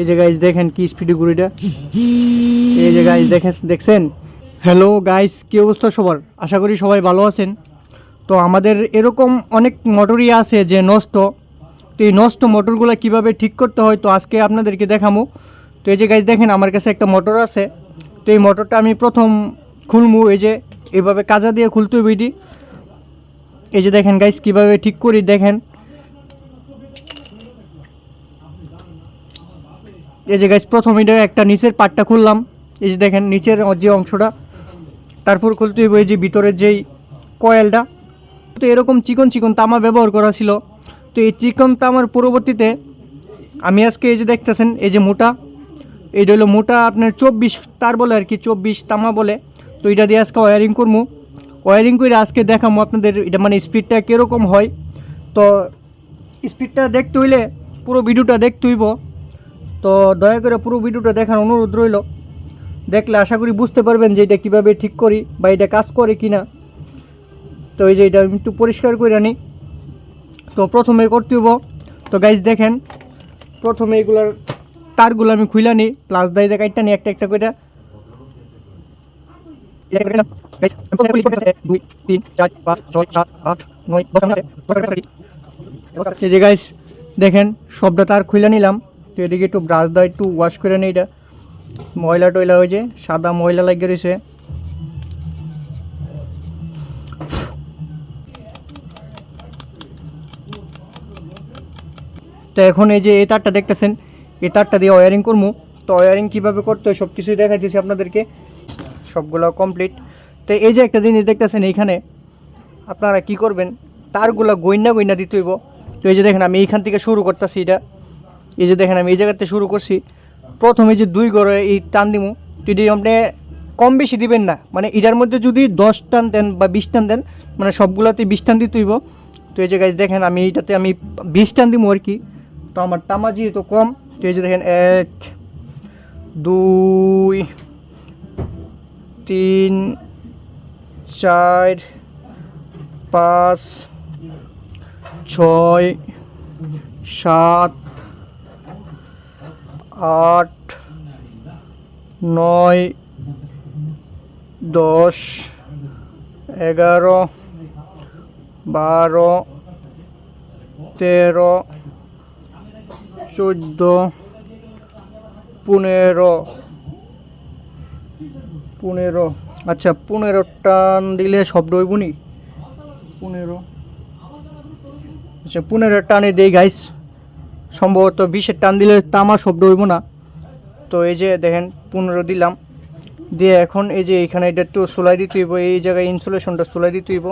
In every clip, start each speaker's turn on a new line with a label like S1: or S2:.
S1: এই যে গাইস দেখেন কি স্পিডে গুড়িটা এই যে গাইস দেখেন দেখছেন হ্যালো গাইস কী অবস্থা সবার আশা করি সবাই ভালো আছেন তো আমাদের এরকম অনেক মোটরই আছে যে নষ্ট তো এই নষ্ট মোটরগুলো কিভাবে ঠিক করতে হয় তো আজকে আপনাদেরকে দেখামো তো এই যে গাইস দেখেন আমার কাছে একটা মোটর আছে তো এই মোটরটা আমি প্রথম খুলমু এই যে এভাবে কাজা দিয়ে খুলতে হইবি এই যে দেখেন গাইস কীভাবে ঠিক করি দেখেন এই যে গাছ প্রথম এটা একটা নিচের পাটটা খুললাম এই যে দেখেন নিচের যে অংশটা তারপর খুলতে হইব এই যে ভিতরের যেই কয়েলটা তো এরকম চিকন চিকন তামা ব্যবহার করা ছিল তো এই চিকন তামার পরবর্তীতে আমি আজকে এই যে দেখতেছেন এই যে মোটা এইটা হলো মোটা আপনার চব্বিশ তার বলে আর কি চব্বিশ তামা বলে তো এটা দিয়ে আজকে ওয়ারিং করবো ওয়ারিং করে আজকে দেখামো আপনাদের এটা মানে স্পিডটা কীরকম হয় তো স্পিডটা দেখতে হইলে পুরো ভিডিওটা দেখতে হইব তো দয়া করে পুরো ভিডিওটা দেখার অনুরোধ রইল দেখলে আশা করি বুঝতে পারবেন যে এটা কীভাবে ঠিক করি বা এটা কাজ করে কি না তো এই যে এটা আমি একটু পরিষ্কার করে আনি তো প্রথমে করতে হবো তো গাইজ দেখেন প্রথমে এগুলার তারগুলো আমি খুলে নিই প্লাস দায় দেখা কাটটা নিই একটা একটা করে দুই তিন চার পাঁচ নয় যে দেখেন সবটা তার খুলে নিলাম তো এদিকে একটু ব্রাশ দা একটু ওয়াশ করে নিই এটা ময়লা টয়লা হয়েছে সাদা ময়লা লাগিয়ে রয়েছে তো এখন এই যে এই তারটা দেখতেছেন এ তারটা দিয়ে ওয়ারিং করবো তো ওয়ারিং কীভাবে করতে হয় সব কিছুই দেখা দিয়েছি আপনাদেরকে সবগুলো কমপ্লিট তো এই যে একটা জিনিস দেখতেছেন এইখানে আপনারা কি করবেন তারগুলো গইনা গইনা দিতে হইব তো এই যে দেখেন আমি এইখান থেকে শুরু করতেছি এটা এই যে দেখেন আমি এই জায়গাতে শুরু করছি প্রথমে যে দুই গড়ে এই টান দিব যদি আপনি কম বেশি দিবেন না মানে এটার মধ্যে যদি দশ টান দেন বা বিশ টান দেন মানে সবগুলাতে বিশ টান দিতে হইব তো এই যে গাছ দেখেন আমি এটাতে আমি বিশ টান দিব আর কি তো আমার টামা যেহেতু কম তো এই যে দেখেন এক দুই তিন চার পাঁচ ছয় সাত আট নয় দশ এগারো বারো তেরো চোদ্দ পনেরো পনেরো আচ্ছা পনেরো টান দিলে শব্দ হইব পনেরো আচ্ছা পনেরো টানে দেই গাইস সম্ভবত বিশের টান দিলে তামা শব্দ হইব না তো এই যে দেখেন পনেরো দিলাম দিয়ে এখন এই যে এখানে এটা একটু সোলাই দিতে হইব এই জায়গায় ইনসুলেশনটা সোলাই দিতে হইব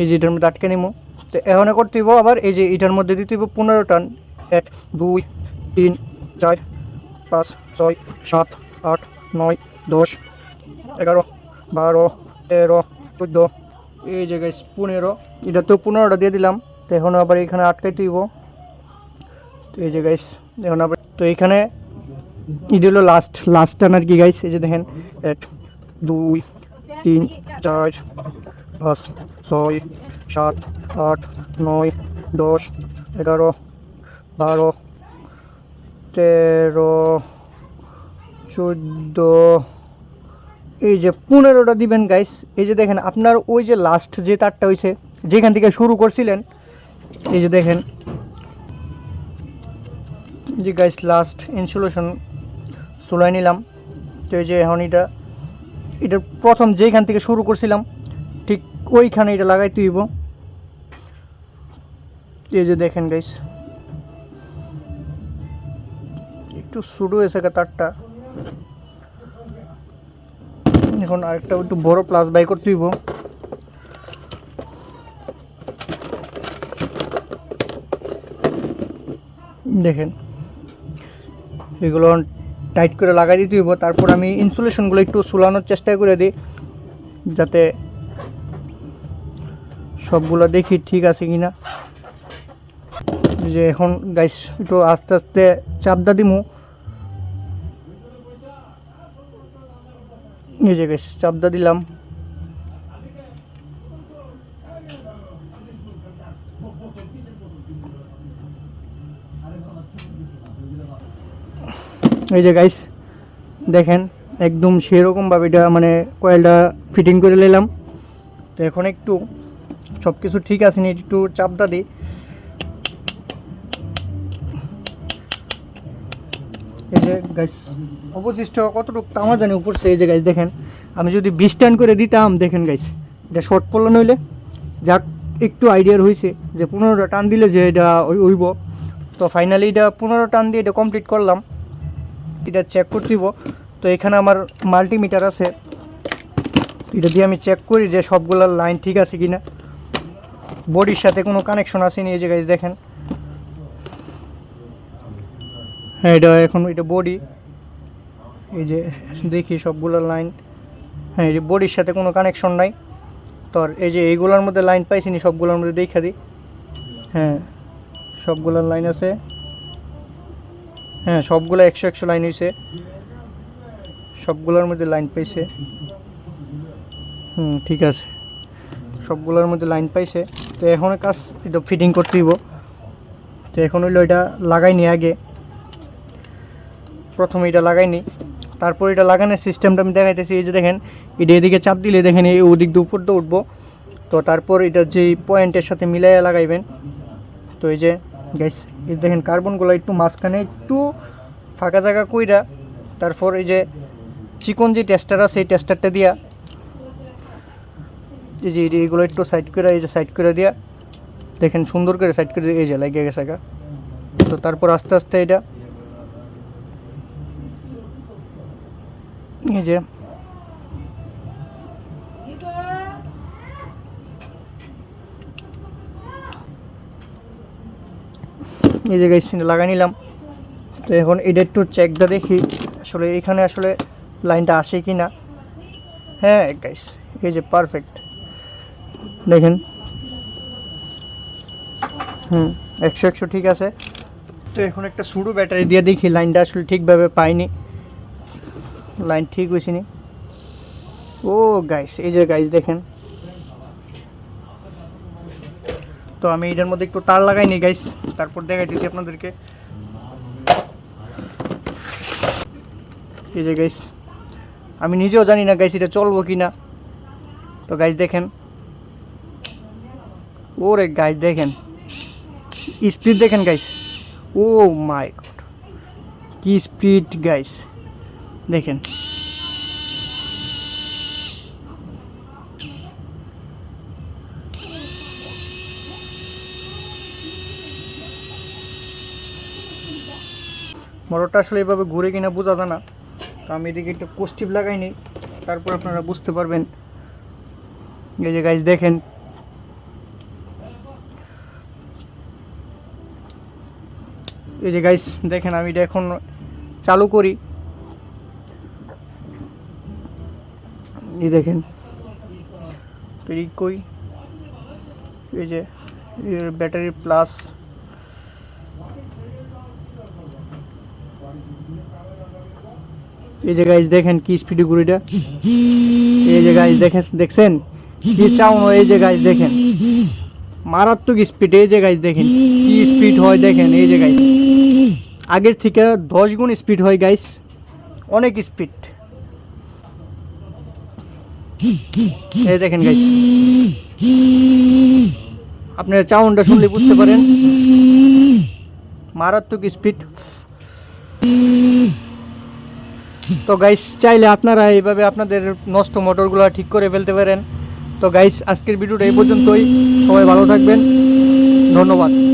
S1: এই যে এটার মধ্যে আটকে নিব তো এখন করতে হইব আবার এই যে এটার মধ্যে দিতে হইব পনেরো টান এক দুই তিন চার পাঁচ ছয় সাত আট নয় দশ এগারো বারো তেরো চোদ্দো এই জায়গায় পনেরো এটা তো পনেরোটা দিয়ে দিলাম তো এখন আবার এখানে আটকাই হইব তো এই যে গাইস দেখুন আবার তো এখানে ইডি হলো লাস্ট লাস্ট টান আর কি গাইস এই যে দেখেন এক দুই তিন চার পাঁচ ছয় সাত আট নয় দশ এগারো বারো তেরো চোদ্দ এই যে পনেরোটা দিবেন গাইস এই যে দেখেন আপনার ওই যে লাস্ট যে তারটা হয়েছে যেখান থেকে শুরু করছিলেন এই যে দেখেন যে গাইস লাস্ট ইনসুলেশন সোলাই নিলাম তো এই যে এখন এটা এটা প্রথম যেইখান থেকে শুরু করছিলাম ঠিক ওইখানে এটা লাগাই তুইব এই যে দেখেন গাইস একটু শুরু হয়েছে তারটা এখন আরেকটা একটু বড় প্লাস বাই করতে হইব দেখেন এগুলো টাইট করে লাগাই দিতে হইব তারপর আমি ইনসুলেশনগুলো একটু সুলানোর চেষ্টা করে দিই যাতে সবগুলো দেখি ঠিক আছে কি না যে এখন গাইস একটু আস্তে আস্তে চাপদা দিমু এই যে গাইস চাপদা দিলাম এই যে গাইস দেখেন একদম সেরকমভাবে এটা মানে কয়েলটা ফিটিং করে নিলাম তো এখন একটু সব কিছু ঠিক আছে নি একটু চাপটা দিই এই যে গাইস অবশিষ্ট কতটুকু আমার জানি উপর এই যে গাইস দেখেন আমি যদি বিশ টান করে দিতাম দেখেন গাইস এটা শর্ট পড়লো নইলে যাক একটু আইডিয়ার হয়েছে যে পনেরোটা টান দিলে যে এটা ওইব তো ফাইনালি এটা পনেরো টান দিয়ে এটা কমপ্লিট করলাম এটা চেক করতে দিব তো এখানে আমার মাল্টিমিটার আছে এটা দিয়ে আমি চেক করি যে সবগুলোর লাইন ঠিক আছে কি না বডির সাথে কোনো কানেকশন আসেনি এই যে গাইজ দেখেন হ্যাঁ এটা এখন এটা বডি এই যে দেখি সবগুলো লাইন হ্যাঁ এই যে বডির সাথে কোনো কানেকশন নাই তোর এই যে এইগুলোর মধ্যে লাইন পাইছিনি সবগুলোর মধ্যে দেখা দিই হ্যাঁ সবগুলোর লাইন আছে হ্যাঁ সবগুলো একশো একশো লাইন হয়েছে সবগুলোর মধ্যে লাইন পাইছে হুম ঠিক আছে সবগুলোর মধ্যে লাইন পাইছে তো এখন কাজ এটা ফিটিং করতে দিব তো এখন হইলো এটা লাগাই নি আগে প্রথমে এটা লাগাই নি তারপর এটা লাগানোর সিস্টেমটা আমি দেখাইতেছি এই যে দেখেন এটা এদিকে চাপ দিলে দেখেন এই ওদিক দুপুর উপর দিয়ে উঠবো তো তারপর এটা যে পয়েন্টের সাথে মিলাইয়া লাগাইবেন তো এই যে গ্যাস এই দেখেন কার্বনগুলো একটু মাঝখানে একটু ফাঁকা জায়গা কইরা তারপর এই যে চিকন যে টেস্টার আছে এই টেস্টারটা দিয়া এই যে এইগুলো একটু সাইড করে এই যে সাইড করে দিয়া দেখেন সুন্দর করে সাইড করে এই যে লাগে গেছে একা তো তারপর আস্তে আস্তে এটা এই যে এই জায়গায় লাগাই নিলাম তো এখন এডেট টু চেকটা দেখি আসলে এখানে আসলে লাইনটা আসে কি না হ্যাঁ গাইস এই যে পারফেক্ট দেখেন হুম একশো একশো ঠিক আছে তো এখন একটা শুরু ব্যাটারি দিয়ে দেখি লাইনটা আসলে ঠিকভাবে পাইনি লাইন ঠিক হয়েছিনি ও গাইস এই যে গাইস দেখেন তো আমি এটার মধ্যে একটু তার লাগাই নিই গাইস তারপর দেখাইতেছি আপনাদেরকে এই যে গাইস আমি নিজেও জানি না গাইস এটা চলবো কি না তো গাইস দেখেন ওরে গাইস দেখেন স্পিড দেখেন গাইস ও মাই গড কি স্পিড গাইস দেখেন মোটরটা আসলে এভাবে ঘুরে কিনা বোঝা যায় না তো আমি এদিকে একটু কোস্টিপ লাগাই নিই তারপর আপনারা বুঝতে পারবেন এই যে গাইজ দেখেন এই যে গাইজ দেখেন আমি এটা এখন চালু করি এই দেখেন এই যে ব্যাটারি প্লাস এই যে গাইজ দেখেন কি স্পিডি গুড়িটা এই যে গাইজ দেখেন দেখছেন কি চাউন এই যে গাইজ দেখেন মারাত্মক স্পিড এই যে গাইজ দেখেন কি স্পিড হয় দেখেন এই যে গাইজ আগের থেকে দশ গুণ স্পিড হয় গাইজ অনেক স্পিড এই দেখেন গাইজ আপনারা চাউনটা শুনলে বুঝতে পারেন মারাত্মক স্পিড তো গাইস চাইলে আপনারা এইভাবে আপনাদের নষ্ট মোটরগুলো ঠিক করে ফেলতে পারেন তো গাইস আজকের ভিডিওটা এই পর্যন্তই সবাই ভালো থাকবেন ধন্যবাদ